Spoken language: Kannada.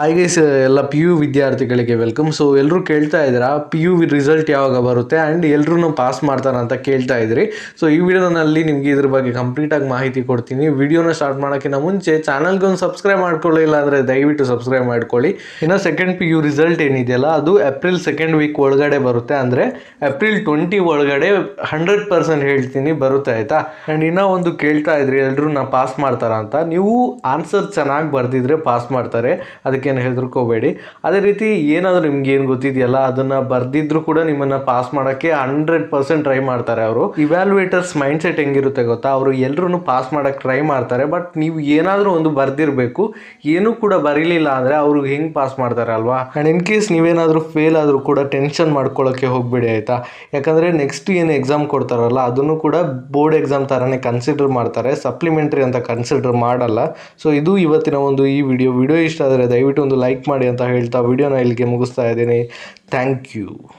ಹಾಯ್ ಗೈಸ್ ಎಲ್ಲ ಪಿ ಯು ವಿದ್ಯಾರ್ಥಿಗಳಿಗೆ ವೆಲ್ಕಮ್ ಸೊ ಎಲ್ಲರೂ ಕೇಳ್ತಾ ಇದ್ದೀರಾ? ಪಿ ಯು ರಿಸಲ್ಟ್ ಯಾವಾಗ ಬರುತ್ತೆ? ಆ್ಯಂಡ್ ಎಲ್ಲರೂ ಪಾಸ್ ಮಾಡ್ತಾರ ಅಂತ ಕೇಳ್ತಾ ಇದ್ದೀರಿ ಸೊ ಈ ವಿಡಿಯೋನಲ್ಲಿ ನಿಮಗೆ ಇದ್ರ ಬಗ್ಗೆ ಕಂಪ್ಲೀಟಾಗಿ ಮಾಹಿತಿ ಕೊಡ್ತೀನಿ. ವಿಡಿಯೋನ ಸ್ಟಾರ್ಟ್ ಮಾಡೋಕ್ಕಿಂತ ಮುಂಚೆ ಚಾನಲ್ಗೆ ಒಂದು ಸಬ್ಸ್ಕ್ರೈಬ್ ಮಾಡ್ಕೊಳ್ಳಿಲ್ಲ ಅಂದರೆ ದಯವಿಟ್ಟು ಸಬ್ಸ್ಕ್ರೈಬ್ ಮಾಡ್ಕೊಳ್ಳಿ. ಇನ್ನು ಸೆಕೆಂಡ್ ಪಿ ಯು ರಿಸಲ್ಟ್ ಏನಿದೆಯಲ್ಲ, ಅದು ಏಪ್ರಿಲ್ ಸೆಕೆಂಡ್ ವೀಕ್ ಒಳಗಡೆ ಬರುತ್ತೆ. ಅಂದರೆ ಏಪ್ರಿಲ್ ಟ್ವೆಂಟಿ ಒಳಗಡೆ ಹಂಡ್ರೆಡ್ ಪರ್ಸೆಂಟ್ ಹೇಳ್ತೀನಿ, ಬರುತ್ತೆ ಆಯಿತಾ? ಆ್ಯಂಡ್ ಇನ್ನೂ ಒಂದು ಕೇಳ್ತಾ ಇದ್ರಿ ಎಲ್ಲರೂ ನಾ ಪಾಸ್ ಮಾಡ್ತಾರ ಅಂತ. ನೀವು ಆನ್ಸರ್ ಚೆನ್ನಾಗಿ ಬರೆದಿದ್ರೆ ಪಾಸ್ ಮಾಡ್ತಾರೆ. ಅದಕ್ಕೇನು ಹೆದರ್ಕೋಬೇಡಿ. ಅದೇ ರೀತಿ ಏನಾದರೂ ನಿಮ್ಗೆ ಏನು ಗೊತ್ತಿದೆಯಲ್ಲ, ಅದನ್ನು ಬರ್ದಿದ್ರು ಕೂಡ ನಿಮ್ಮನ್ನು ಪಾಸ್ ಮಾಡೋಕ್ಕೆ ಹಂಡ್ರೆಡ್ ಪರ್ಸೆಂಟ್ ಟ್ರೈ ಮಾಡ್ತಾರೆ ಅವರು. ಇವ್ಯಾಲ್ಯೂಯೇಟರ್ಸ್ ಮೈಂಡ್ ಸೆಟ್ ಹೆಂಗಿರುತ್ತೆ ಗೊತ್ತಾ? ಅವರು ಎಲ್ಲರೂ ಪಾಸ್ ಮಾಡೋಕ್ಕೆ ಟ್ರೈ ಮಾಡ್ತಾರೆ ಬಟ್ ನೀವು ಏನಾದರೂ ಒಂದು ಬರ್ದಿರಬೇಕು. ಏನೂ ಕೂಡ ಬರೀಲಿಲ್ಲ ಅಂದರೆ ಅವರು ಹೆಂಗೆ ಪಾಸ್ ಮಾಡ್ತಾರೆ ಅಲ್ವಾ? ಆ್ಯಂಡ್ ಇನ್ ಕೇಸ್ ನೀವೇನಾದರೂ ಫೇಲ್ ಆದರೂ ಕೂಡ ಟೆನ್ಷನ್ ಮಾಡ್ಕೊಳ್ಳೋಕ್ಕೆ ಹೋಗಬೇಡಿ ಆಯಿತಾ? ಯಾಕಂದರೆ ನೆಕ್ಸ್ಟ್ ಏನು ಎಕ್ಸಾಮ್ ಕೊಡ್ತಾರಲ್ಲ, ಅದನ್ನು ಕೂಡ ಬೋರ್ಡ್ ಎಕ್ಸಾಮ್ ಥರನೇ ಕನ್ಸಿಡರ್ ಮಾಡ್ತಾರೆ. ಸಪ್ಲಿಮೆಂಟ್ರಿ ಅಂತ ಕನ್ಸಿಡರ್ ಮಾಡಲ್ಲ. ಸೊ ಇದು ಇವತ್ತಿನ ಒಂದು ಈ ವಿಡಿಯೋ ವಿಡಿಯೋ ಇಷ್ಟ ಆದರೆ ದಯವಿಟ್ಟು ಒಂದು ಲೈಕ್ ಮಾಡಿ ಅಂತ ಹೇಳ್ತಾ ವಿಡಿಯೋನ ಇಲ್ಲಿಗೆ ಮುಗಿಸ್ತಾ ಇದ್ದೀನಿ. Thank you.